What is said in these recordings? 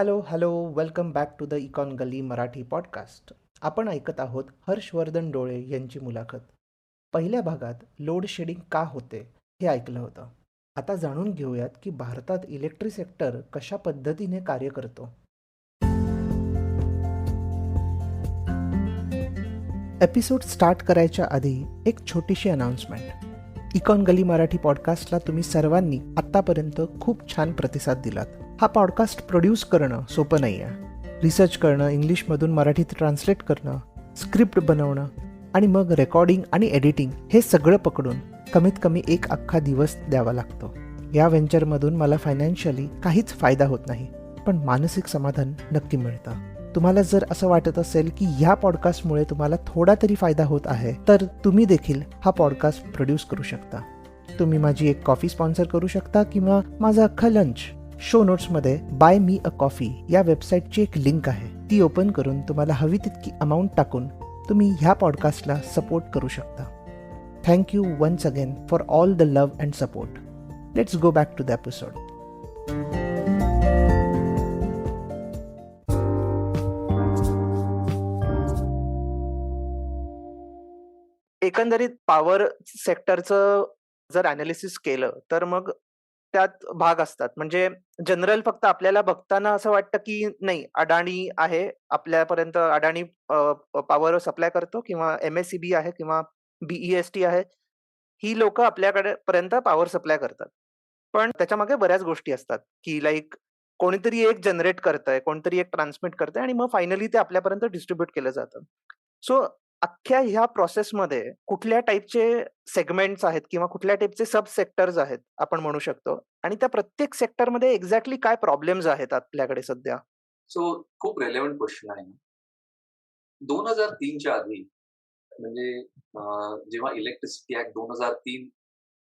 Hello hello welcome back to the Econ Gali Marathi podcast आपण ऐकत आहोत हर्षवर्धन डोळे यांची मुलाखत. पहिल्या भागात लोड शेडिंग का होते हे ऐकलं होतं. आता जाणून घेऊयात की भारतात इलेक्ट्रिक सेक्टर कशा पद्धतीने कार्य करतो. एपिसोड स्टार्ट करायच्या आधी एक छोटीशी अनाउन्समेंट इकॉन गली मराठी पॉडकास्टला तुम्ही सर्वांनी आत्तापर्यंत खूप छान प्रतिसाद दिलात. हा पॉडकास्ट प्रोड्यूस करणं सोपं नाही आहे रिसर्च करणं इंग्लिशमधून मराठीत ट्रान्सलेट करणं स्क्रिप्ट बनवणं आणि मग रेकॉर्डिंग आणि एडिटिंग हे सगळं पकडून कमीत कमी एक अख्खा दिवस द्यावा लागतो. या व्हेंचरमधून मला फायनान्शियली काहीच फायदा होत नाही पण मानसिक समाधान नक्की मिळतं. तुम्हाला जर असं वाटत असेल की ह्या पॉडकास्टमुळे तुम्हाला थोडा तरी फायदा होत आहे तर तुम्ही देखील हा पॉडकास्ट प्रोड्यूस करू शकता. तुम्ही माझी एक कॉफी स्पॉन्सर करू शकता किंवा माझा अख्खा लंच शो नोट्समध्ये बाय मी अ कॉफी या वेबसाईटची एक लिंक आहे. ती ओपन करून तुम्हाला हवी तितकी अमाऊंट टाकून तुम्ही ह्या पॉडकास्टला सपोर्ट करू शकता. Thank you once again for all the love and support let's go back to the episode एकंदरीत पॉवर सेक्टरचं जर अनालिसिस केलं तर मग त्यात भाग असतात. म्हणजे जनरल फक्त आपल्याला बघताना असं वाटतं की नाही अडाणी आहे आपल्यापर्यंत अडाणी पॉवर सप्लाय करतो किंवा एम एस सी बी आहे किंवा बीईएसटी आहे ही लोक आपल्याकडे पर्यंत पॉवर सप्लाय करतात. पण त्याच्यामागे बऱ्याच गोष्टी असतात की लाईक कोणीतरी एक जनरेट करतंय कोणतरी एक ट्रान्समिट करतंय आणि मग फायनली ते आपल्यापर्यंत डिस्ट्रीब्युट केलं जातं. सो अख्ख्या ह्या प्रोसेसमध्ये कुठल्या टाईपचे सेगमेंट्स आहेत किंवा कुठल्या टाईपचे सब सेक्टर्स आहेत आपण म्हणू शकतो? आणि त्या प्रत्येक सेक्टरमध्ये एक्झॅक्टली काय प्रॉब्लेम्स आहेत आपल्याकडे सध्या? सो खूप रेलेव्हंट क्वेश्चन आहे. दोन हजार तीनच्या आधी म्हणजे जेव्हा इलेक्ट्रिसिटी ऍक्ट दोन हजार तीन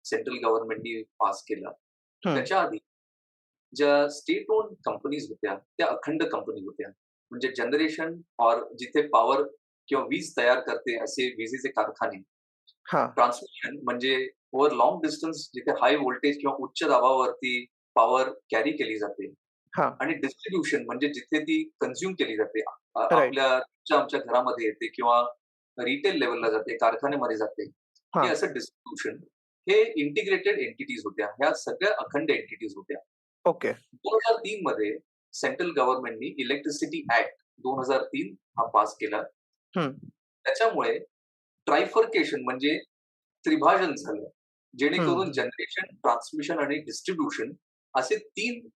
सेंट्रल गव्हर्नमेंटनी पास केला त्याच्या आधी ज्या स्टेट ओन कंपनीज होत्या त्या अखंड कंपनी होत्या. म्हणजे जनरेशन और जिथे पॉवर किंवा वीज तयार करते असे विजेचे कारखाने. ट्रान्समिशन म्हणजे ओव्हर लॉंग डिस्टन्स जिथे हाय व्होल्टेज किंवा उच्च दाबावरती पॉवर कॅरी केली जाते. आणि डिस्ट्रीब्युशन म्हणजे जिथे ती कन्झ्युम केली जाते. आपल्या आमच्या घरामध्ये येते किंवा रिटेल लेवलला जाते कारखान्यामध्ये जाते. हे असं डिस्ट्रीब्युशन हे इंटिग्रेटेड एंटिटीज होत्या. ह्या सगळ्या अखंड एंटिटीज होत्या. ओके. दोन हजार तीन मध्ये सेंट्रल गव्हर्नमेंटनी इलेक्ट्रिसिटी ऍक्ट दोन हजार तीन हा पास केला. त्याच्यामुळे ट्रायफर्केशन म्हणजे त्रिभाजन झालं. जेणेकरून जनरेशन ट्रान्समिशन आणि डिस्ट्रीब्युशन असे तीन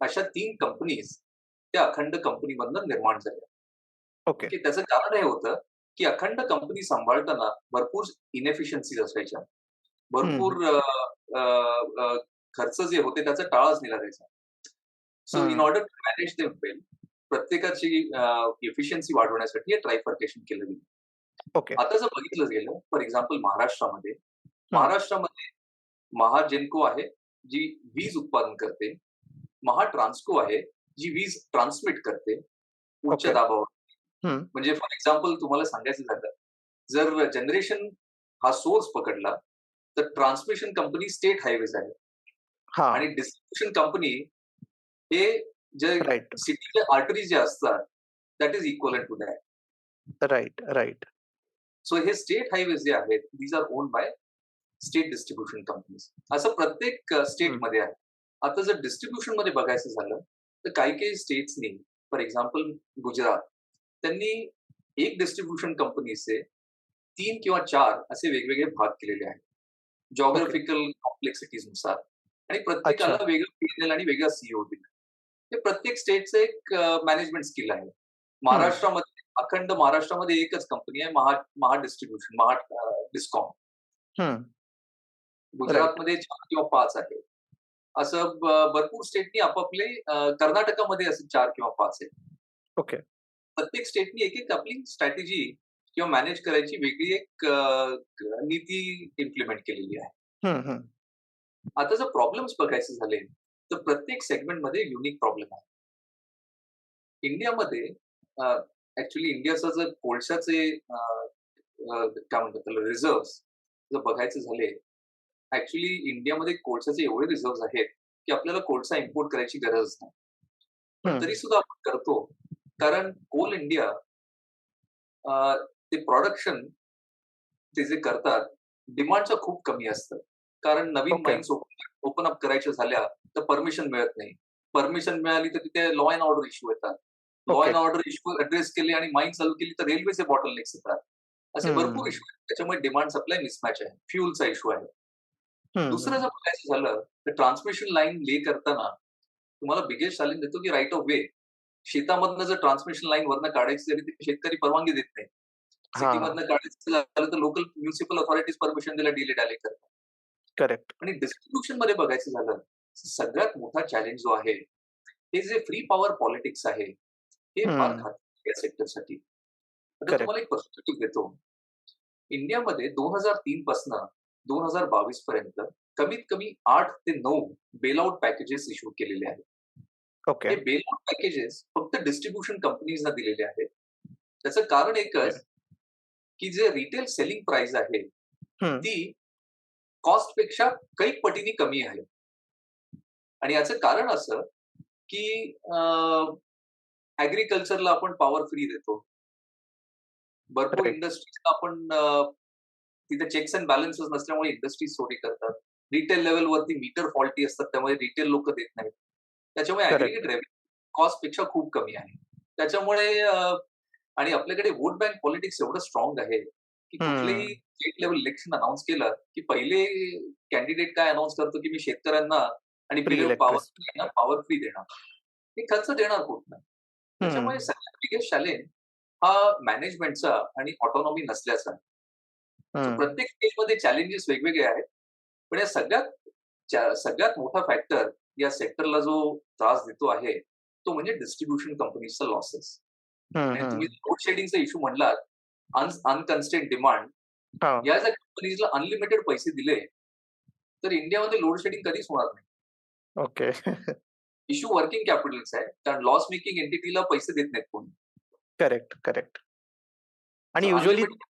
अशा तीन कंपनीज त्या अखंड कंपनीमधनं निर्माण झाल्या. ओके. त्याचं कारण हे होतं की अखंड कंपनी सांभाळताना भरपूर इनएफिशियन्सीज असायच्या. भरपूर खर्च जे होते त्याचा टाळाच निघालायचा. So in order to manage them well प्रत्येकाची एफिशियन्सी वाढवण्यासाठी हे ट्रायफर्केशन केलं गेलं. ओके. आता जर बघितलं गेलं फॉर एक्झाम्पल महाराष्ट्रामध्ये. महाराष्ट्रामध्ये महाजेनको आहे जी वीज उत्पादन करते. महा ट्रान्सको आहे जी वीज ट्रान्समिट करते. उच्च दाबावर. म्हणजे फॉर एक्झाम्पल तुम्हाला सांगायचं झालं जर जनरेशन हा सोर्स पकडला तर ट्रान्समिशन कंपनी स्टेट हायवेज आहे. आणि डिस्ट्रीब्युशन कंपनी हे जे सिटीचे आर्टरी जे असतात that is equal to that right right so हे स्टेट हायवेज जे आहेत these are own by state distribution companies असं प्रत्येक स्टेटमध्ये आहे. आता जर डिस्ट्रीब्युशनमध्ये बघायचं झालं तर काही काही स्टेट्सनी फॉर एक्झाम्पल गुजरात त्यांनी एक डिस्ट्रीब्युशन कंपनीचे तीन किंवा चार असे वेगवेगळे भाग केलेले आहेत. जॉग्राफिकल कॉम्प्लेक्सिटीजनुसार. आणि प्रत्येकाला वेगळं पीएनएल आणि वेगळा सीओ दिला हे प्रत्येक स्टेटचं एक मॅनेजमेंट स्किल आहे. महाराष्ट्रामध्ये अखंड महाराष्ट्रामध्ये एकच कंपनी आहे महा महा डिस्ट्रीब्युशन महा डिस्कॉम गुजरातमध्ये चार किंवा पाच आहे. असं भरपूर स्टेटनी आपापले कर्नाटकामध्ये असं चार किंवा पाच आहे. ओके. प्रत्येक स्टेटनी एक एक आपली स्ट्रॅटेजी किंवा मॅनेज करायची वेगळी एक नीती इम्प्लिमेंट केलेली आहे. आता जर प्रॉब्लेम्स बघायचे झाले तर प्रत्येक सेगमेंटमध्ये युनिक प्रॉब्लेम आहे इंडियामध्ये ऍक्च्युली इंडियाचं जर कोळशाचे काय म्हणतात त्याला रिझर्व जर बघायचे झाले ऍक्च्युली इंडियामध्ये कोळशाचे एवढे रिझर्व आहेत की आपल्याला कोळसा इम्पोर्ट करायची गरज नाही पण. तरी सुद्धा आपण करतो. कारण कोल इंडिया ते प्रोडक्शन ते जे करतात, डिमांडचं खूप कमी असतं. कारण नवीन ओके. माईन्स ओपन अप करायच्या झाल्या, तर परमिशन मिळत नाही. परमिशन मिळाली तर तिथे लॉ अँड ऑर्डर इश्यू येतात. Law. And order issue address केले आणि माईन चालू केली तर रेल्वेचे बॉटलनेक्स येतात. असे. भरपूर इश्यू आहेत. त्याच्यामुळे डिमांड सप्लाय मिसमॅच आहे. फ्युअलचा इश्यू आहे. दुसरं. जर बोलायचं झालं, तर ट्रान्समिशन लाईन ले करताना तुम्हाला बिगेस्ट चॅलेंज येतो, की राइट ऑफ वे. शेतामधनं जर ट्रान्समिशन लाईन वरनं काढायची झाली, तर शेतकरी परवानगी देत नाही. सिटीमधनं काढायचं झालं, तर लोकल म्युनिसिपल अथॉरिटीज परमिशन द्यायला डिले डाले करतात. करेक्ट. आणि डिस्ट्रिब्युशनमध्ये बघायचं झालं, सगळ्यात मोठा चॅलेंज जो आहे, हे जे फ्री पॉवर पॉलिटिक्स आहे, हे फार. घातक या सेक्टरसाठी. आता. तुम्हाला एक पर्स्पेक्टिव्ह देतो. इंडियामध्ये 2003 पासनं 2022 पर्यंत कमीत कमी 8 ते 9 बेल आउट पॅकेजेस इश्यू केलेले आहेत. ओके. हे बेल आउट पॅकेजेस फक्त डिस्ट्रिब्युशन कंपनीजना दिलेले आहेत. त्याचं कारण एकच, की जे रिटेल सेलिंग प्राइस आहे. ती कॉस्टपेक्षा कैक पटीने कमी आहे. आणि याचं कारण असं, की ॲग्रीकल्चरला आपण पॉवर फ्री देतो. भरपूर. इंडस्ट्रीजला आपण तिथे चेक्स अँड बॅलन्सेस नसल्यामुळे इंडस्ट्रीज चोरी करतात. रिटेल लेव्हलवरती मीटर फॉल्टी असतात, त्यामुळे रिटेल लोकं देत नाहीत. त्याच्यामुळे. ॲग्रीगेट रेव्हेन्यू कॉस्टपेक्षा खूप कमी आहे. त्याच्यामुळे आणि आपल्याकडे वोट बँक पॉलिटिक्स एवढं स्ट्रॉंग आहे, की कुठलेही. स्टेट लेव्हल इलेक्शन अनाउन्स केलं, की पहिले कॅन्डिडेट काय अनाउन्स करतो, की मी शेतकऱ्यांना आणि पॉवर. पॉवर फ्री देणार. हे खर्च देणार कुठनं? त्याच्यामुळे हं. सगळ्यात बिगेस्ट चॅलेंज हा मॅनेजमेंटचा आणि ऑटोनॉमी नसल्याचा. प्रत्येक स्टेजमध्ये चॅलेंजेस वेगवेगळे आहेत. पण या सगळ्यात सगळ्यात मोठा फॅक्टर या सेक्टरला जो त्रास देतो आहे, तो म्हणजे डिस्ट्रिब्युशन कंपनीजचा लॉसेस. तुम्ही. लोड शेडिंगचा इश्यू म्हणलात, अन अनकन्स्ट्रेन्ड डिमांड. या जर कंपनीजला अनलिमिटेड पैसे दिले, तर इंडियामध्ये लोड शेडिंग कधीच होणार नाही. ओके. इश्यू वर्किंग कॅपिटलचा आहे. कारण लॉस मेकिंग एंटिटीला पैसे देत नाहीत कोणी. Correct, correct. आणि अनलिमिटेड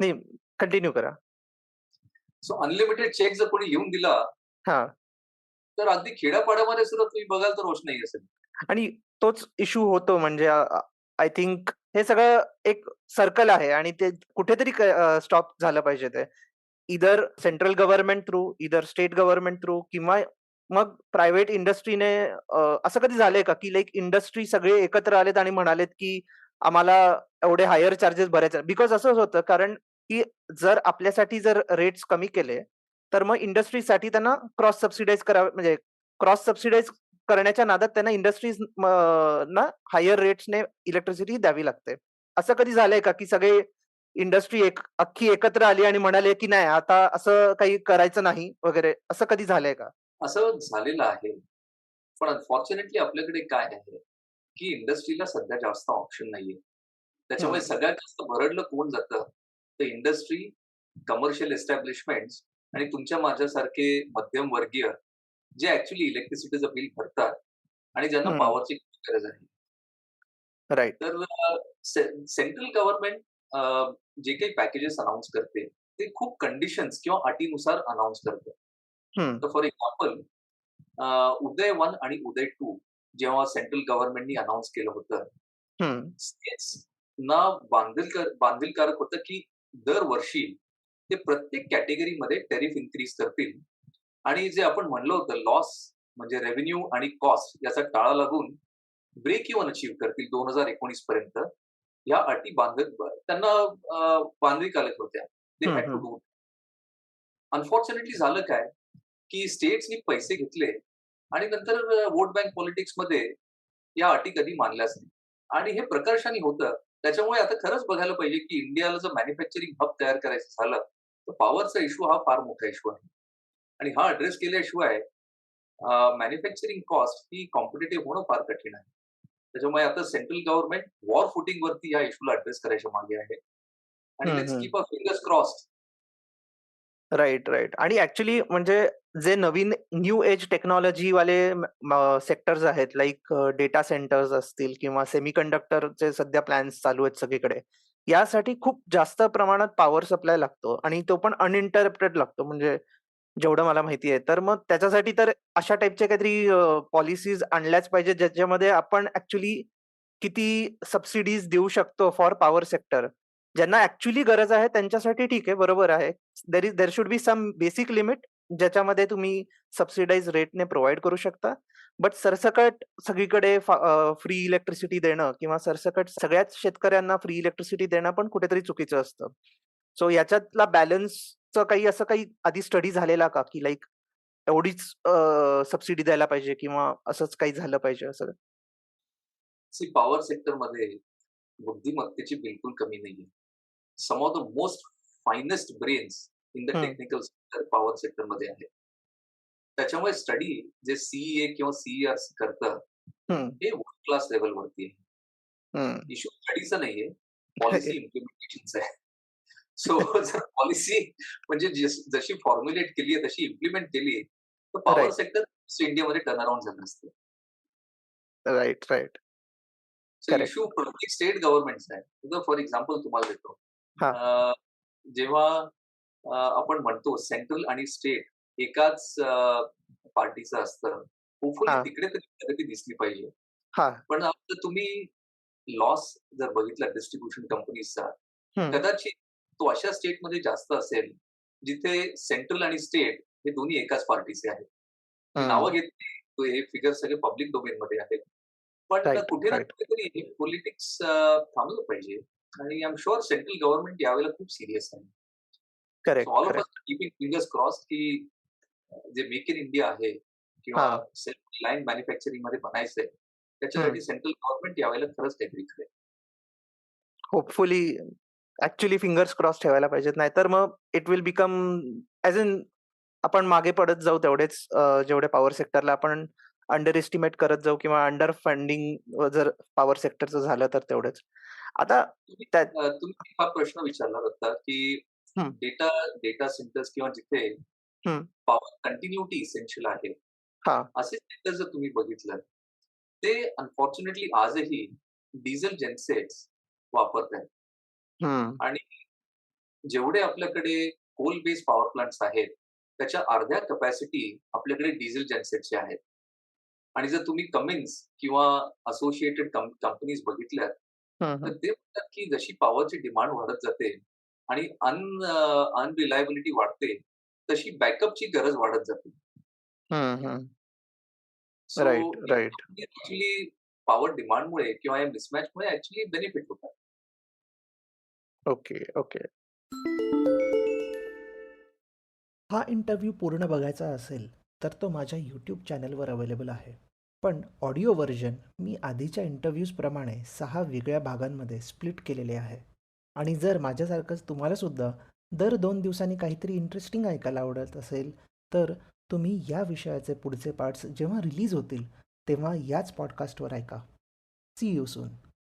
नाही, कंटिन्यू करा. सो अनलिमिटेड चेक जर कोणी लिहून दिला, हां. तर अगदी खेड्यापाड्यामध्ये सुद्धा तुम्ही बघाल तर रोषणाई असेल. आणि तोच इश्यू होतो म्हणजे आय थिंक हे सगळं एक सर्कल आहे आणि ते कुठेतरी स्टॉप झालं पाहिजे ते. Either central government through, either state government through किंवा मग प्रायव्हेट इंडस्ट्रीने असं कधी झालंय का, की लाईक इंडस्ट्री सगळे एकत्र आलेत आणि म्हणालेत, की आम्हाला एवढे हायर चार्जेस भरायचे बिकॉज असंच होतं कारण की जर आपल्यासाठी जर रेट्स कमी केले, तर मग इंडस्ट्रीसाठी त्यांना क्रॉस सबसिडाईज करावे म्हणजे क्रॉस सबसिडाईज करण्याच्या नादात त्यांना इंडस्ट्रीज ना हायर रेट्सने इलेक्ट्रिसिटी द्यावी लागते. असं कधी झालंय का, की सगळे इंडस्ट्री एक अख्खी एकत्र आली आणि म्हणाले, की नाही आता असं काही करायचं नाही वगैरे असं कधी झालंय का? असं झालेलं आहे. पण अनफॉर्च्युनेटली आपल्याकडे काय आहे, की इंडस्ट्रीला सध्या जास्त ऑप्शन नाहीये. त्याच्यामुळे हं. सगळ्यात जास्त भरडलं कोण जातं? तर इंडस्ट्री, कमर्शियल एस्टॅब्लिशमेंट्स आणि तुमच्या माझ्यासारखे मध्यमवर्गीय जे ॲक्चुअली इलेक्ट्रिसिटीचं बिल भरतात आणि ज्यांना. पॉवरची गरज आहे. राइट. तर सेंट्रल गव्हर्नमेंट जे काही पॅकेजेस अनाउन्स करते, ते खूप कंडिशन्स किंवा अटीनुसार अनाउन्स करते. तर फॉर एक्झाम्पल उदय 1 आणि उदय 2 जेव्हा सेंट्रल गव्हर्नमेंटनी अनाउन्स केलं होतं. स्टेट्सना बांधीलकर बांधीलकारक होतं, की दरवर्षी ते प्रत्येक कॅटेगरीमध्ये टॅरिफ इन्क्रीज करतील आणि जे आपण म्हणलं होतं लॉस म्हणजे रेव्हेन्यू आणि कॉस्ट याचा टाळा लागून ब्रेक इव्हन अचीव्ह करतील 2019 पर्यंत. या अटी बांध त्यांना बांधीलकारक होत्या. टू. डू. अनफॉर्च्युनेटली झालं काय, की स्टेट्सनी पैसे घेतले आणि नंतर वोट बँक पॉलिटिक्समध्ये या अटी कधी मानल्याच नाही. आणि हे प्रकर्षाने होतं. त्याच्यामुळे आता खरंच बघायला पाहिजे, की इंडियाला जर मॅन्युफॅक्चरिंग हब तयार करायचं झालं, तर पॉवरचा इश्यू हा फार मोठा इश्यू आहे. आणि हा अॅड्रेस केल्याशिवाय मॅन्युफॅक्चरिंग कॉस्ट ही कॉम्पिटिटिव्ह होणं फार कठीण आहे. त्याच्यामुळे आता सेंट्रल गव्हर्नमेंट वॉर फुटिंगवरती या इश्यूला अॅड्रेस करायच्या मागे आहे. आणि let's. Keep our fingers crossed. Right right आणि ॲक्चुअली म्हणजे जे नवीन न्यू एज टेक्नॉलॉजीवाले सेक्टर्स आहेत लाइक डेटा सेंटर्स असतील किंवा सेमीकंडक्टरचे सध्या प्लॅन्स चालू आहेत सगळीकडे. यासाठी खूप जास्त प्रमाणात पॉवर सप्लाय लागतो आणि तो पण अनइंटरप्टेड लागतो. म्हणजे जेवढं मला माहिती आहे. तर मग त्याच्यासाठी तर अशा टाइपच्या काहीतरी पॉलिसीज आणल्याच पाहिजेत ज्याच्यामध्ये आपण ॲक्चुअली किती सबसिडीज देऊ शकतो फॉर पॉवर सेक्टर. ज्यांना ऍक्च्युली गरज आहे त्यांच्यासाठी ठीक आहे, बरोबर आहे. There is there should be some basic limit ज्याच्यामध्ये तुम्ही सबसिडाईज रेटने प्रोव्हाइड करू शकता. बट सरसकट सगळीकडे फ्री इलेक्ट्रिसिटी देणं किंवा सरसकट सगळ्याच शेतकऱ्यांना फ्री इलेक्ट्रिसिटी देणं पण कुठेतरी चुकीचं असतं. सो याच्यातला बॅलन्सचं काही असं काही आधी स्टडी झालेला का, की लाईक एवढीच सबसिडी द्यायला पाहिजे किंवा असंच काही झालं पाहिजे असं? पॉवर सेक्टरमध्ये बुद्धिमत्तेची बिलकुल कमी नाहीये. Some of the most finest brains in the. Technical sector power सेक्टरमध्ये आहेत. त्याच्यामुळे स्टडी जे सी-ई-ए किंवा सी-ई-आर-सी करतं, हं. वर्ल्ड क्लास लेव्हलवरती आहे. हं. इश्यू स्टडीचा नाहीये, पॉलिसी इम्प्लिमेंटेशनचा आहे. सो जर पॉलिसी म्हणजे जशी फॉर्म्युलेट केली आहे तशी इम्प्लिमेंट केली, तर पॉवर. सेक्टर इंडियामध्ये टर्न अराउंड झालं असतं. So correct. इश्यू प्रत्येक स्टेट गव्हर्नमेंटचा आहे. फॉर एक्झाम्पल तुम्हाला देतो. हां. अ, जेव्हा अ, आपण म्हणतो सेंट्रल आणि स्टेट एकाच अ, पार्टीचं असतं. होपफुली हां. तिकडे तरी प्रगती दिसली पाहिजे. हां. पण आता तुम्ही लॉस जर बघितला डिस्ट्रिब्युशन कंपनीजचा. कदाचित तो अशा स्टेटमध्ये जास्त असेल, जिथे सेंट्रल आणि स्टेट हे दोन्ही एकाच पार्टीचे आहेत. मी नावं. घेत नाही. तो हे फिगर सगळे पब्लिक डोमेनमध्ये आहेत. पण कुठे ना. कुठेतरी पॉलिटिक्स थांबलं पाहिजे आणि I am sure central government यावेळेला खूप सीरियस आहे. Correct, all of. Keeping fingers crossed की जे मेक इन इंडिया आहे किंवा. सेल्फ रिलायंट मॅन्युफॅक्चरिंगमध्ये बनायचंय, हं. त्याच्यासाठी सेंट्रल गव्हर्नमेंट यावेळेला खरंच काहीतरी करेल. होपफुली ॲक्चुअली फिंगर्स क्रॉस ठेवायला पाहिजेत. नाहीतर मग it will become as in आपण मागे पडत जाऊ तेवढेच जेवढे पॉवर सेक्टरला आपण अंडर एस्टिमेट करत जाऊ किंवा अंडर फंडिंग जर पॉवर सेक्टरचं झालं तर तेवढंच. आता तुम्ही हा प्रश्न विचारला होता, की. डेटा डेटा सेंटर्स किंवा जिथे. पॉवर कंटिन्युटी इसेन्शियल आहे. हां. असे सेक्टर जर तुम्ही बघितलं, ते अनफॉर्च्युनेटली आजही डिझेल जेनसेट्स वापरतायत. हं. आणि जेवढे आपल्याकडे कोल बेस्ड पॉवर प्लांट्स आहेत, त्याच्या अर्ध्या कपॅसिटी आपल्याकडे डिझेल जेनसेटच्या आहेत. आणि जर तुम्ही कमिन्स किंवा असोसिएटेड कंपनीज बघितल्यात, हं, तर. ते म्हणतात की जशी पॉवरची डिमांड वाढत जाते आणि अन अनरिलायबिलिटी वाढते, तशी बॅकअपची गरज वाढत जाते. हं, हं. So right, right. Actually power डिमांडमुळे किंवा या मिसमॅचमुळे ॲक्चुअली बेनिफिट होतात. Okay, okay. हा इंटरव्ह्यू पूर्ण बघायचा असेल, तर तो माझ्या यूट्यूब चॅनलवर अवेलेबल आहे. पण ऑडिओ व्हर्जन मी आधीच्या इंटरव्ह्यूजप्रमाणे सहा वेगळ्या भागांमध्ये स्प्लिट केलेले आहे. आणि जर माझ्यासारखंच तुम्हालासुद्धा दर दोन दिवसांनी काहीतरी इंटरेस्टिंग ऐकायला आवडत असेल, तर तुम्ही या विषयाचे पुढचे पार्ट्स जेव्हा रिलीज होतील, तेव्हा याच पॉडकास्टवर ऐका. See you soon.